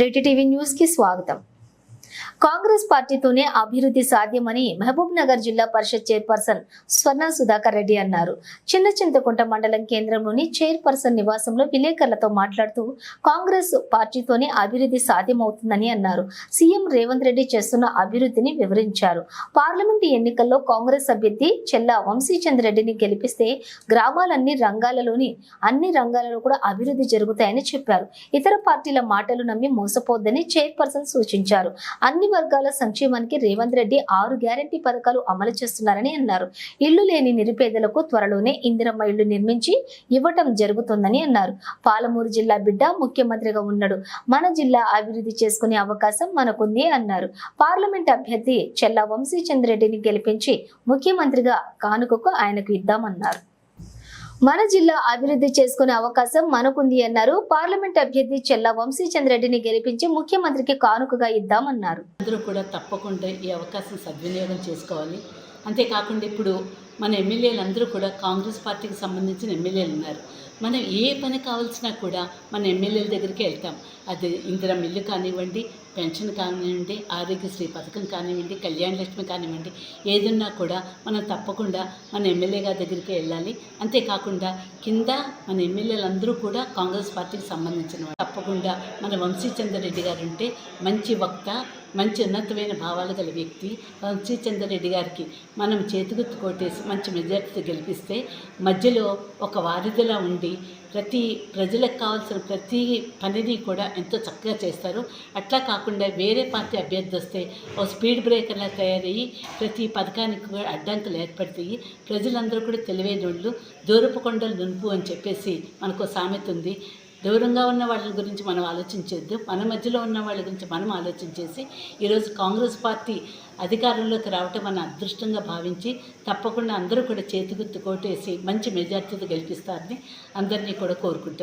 Reddy TV న్యూస్కి స్వాగతం. కాంగ్రెస్ పార్టీతోనే అభివృద్ధి సాధ్యమని మహబూబ్ నగర్ జిల్లా పరిషత్ చైర్పర్సన్ స్వర్ణ సుధాకర్ రెడ్డి అన్నారు. చిన్న చింతకుంట మండలం కేంద్రంలోని చైర్పర్సన్ నివాసంలో విలేకరులతో మాట్లాడుతూ కాంగ్రెస్ పార్టీతోనే అభివృద్ధి సాధ్యమవుతుందని అన్నారు. సీఎం రేవంత్ రెడ్డి చేస్తున్న అభివృద్ధిని వివరించారు. పార్లమెంటు ఎన్నికల్లో కాంగ్రెస్ అభ్యర్థి చెల్లా వంశీచంద్ రెడ్డిని గెలిపిస్తే గ్రామాలన్ని రంగాలలోని అన్ని రంగాలలో కూడా అభివృద్ధి జరుగుతాయని చెప్పారు. ఇతర పార్టీల మాటలు నమ్మి మోసపోద్దని చైర్పర్సన్ సూచించారు. అన్ని వర్గాల సంక్షేమానికి రేవంత్ రెడ్డి ఆరు గ్యారంటీ పథకాలు అమలు చేస్తున్నారని అన్నారు. ఇల్లు లేని నిరుపేదలకు త్వరలోనే ఇందిరమ్మ ఇల్లు నిర్మించి ఇవ్వటం జరుగుతుందని అన్నారు. పాలమూరు జిల్లా బిడ్డ ముఖ్యమంత్రిగా ఉన్నాడు. మన జిల్లా అభివృద్ధి చేసుకునే అవకాశం మనకుంది అన్నారు. పార్లమెంట్ అభ్యర్థి చెల్లా వంశీచంద్రెడ్డిని గెలిపించి ముఖ్యమంత్రిగా కానుకకు ఆయనకు ఇద్దామన్నారు. మన జిల్లా అభివృద్ధి చేసుకునే అవకాశం మనకుంది అన్నారు. పార్లమెంట్ అభ్యర్థి చెల్ల వంశీచంద్రెడ్డిని గెలిపించి ముఖ్యమంత్రికి కానుకగా ఇద్దామన్నారు. అందరూ కూడా తప్పకుండా ఈ అవకాశం సద్వినియోగం చేసుకోవాలి. అంతేకాకుండా ఇప్పుడు మన ఎమ్మెల్యేలు అందరూ కూడా కాంగ్రెస్ పార్టీకి సంబంధించిన ఎమ్మెల్యేలు ఉన్నారు. మనం ఏ పని కావాల్సినా కూడా మన ఎమ్మెల్యేల దగ్గరికి వెళ్తాం. అది ఇందిరా మిల్లు కానివ్వండి పెన్షన్ కానివ్వండి ఆరోగ్యశ్రీ పథకం కానివ్వండి కళ్యాణ లక్ష్మి కానివ్వండి ఏదున్నా కూడా మనం తప్పకుండా మన ఎమ్మెల్యే గారి దగ్గరికి వెళ్ళాలి. అంతేకాకుండా కింద మన ఎమ్మెల్యేలందరూ కూడా కాంగ్రెస్ పార్టీకి సంబంధించిన తప్పకుండా మన వంశీచంద్రరెడ్డి గారు ఉంటే మంచి వక్త మంచి ఉన్నతమైన భావాలు గల వ్యక్తి. వంశీచంద్రరెడ్డి గారికి మనం చేతిగుర్తు కొట్టేసి మంచి మెజార్టీతో గెలిపిస్తే మధ్యలో ఒక వారిధిలా ఉండి ప్రతి ప్రజలకు కావాల్సిన ప్రతి పనిని కూడా ఎంతో చక్కగా చేస్తారు. అట్లా కాకుండా వేరే పార్టీ అభ్యర్థి వస్తే ఓ స్పీడ్ బ్రేకర్లా తయారయ్యి ప్రతి పథకానికి కూడా అడ్డంకులు ఏర్పడతాయి. ప్రజలందరూ కూడా తెలివైన వాళ్ళు దూరపు కొండలు నునుపు అని చెప్పేసి మనకు సామెత ఉంది. దూరంగా ఉన్న వాళ్ళ గురించి మనం ఆలోచించొద్దు మన మధ్యలో ఉన్న వాళ్ళ గురించి మనం ఆలోచించేసి ఈరోజు కాంగ్రెస్ పార్టీ అధికారంలోకి రావటం మన అదృష్టంగా భావించి తప్పకుండా అందరూ కూడా చేతిగుత్తు కోటేసి మంచి మెజార్టీతో గెలిపిస్తారని అందరినీ కూడా కోరుకుంటున్నాను.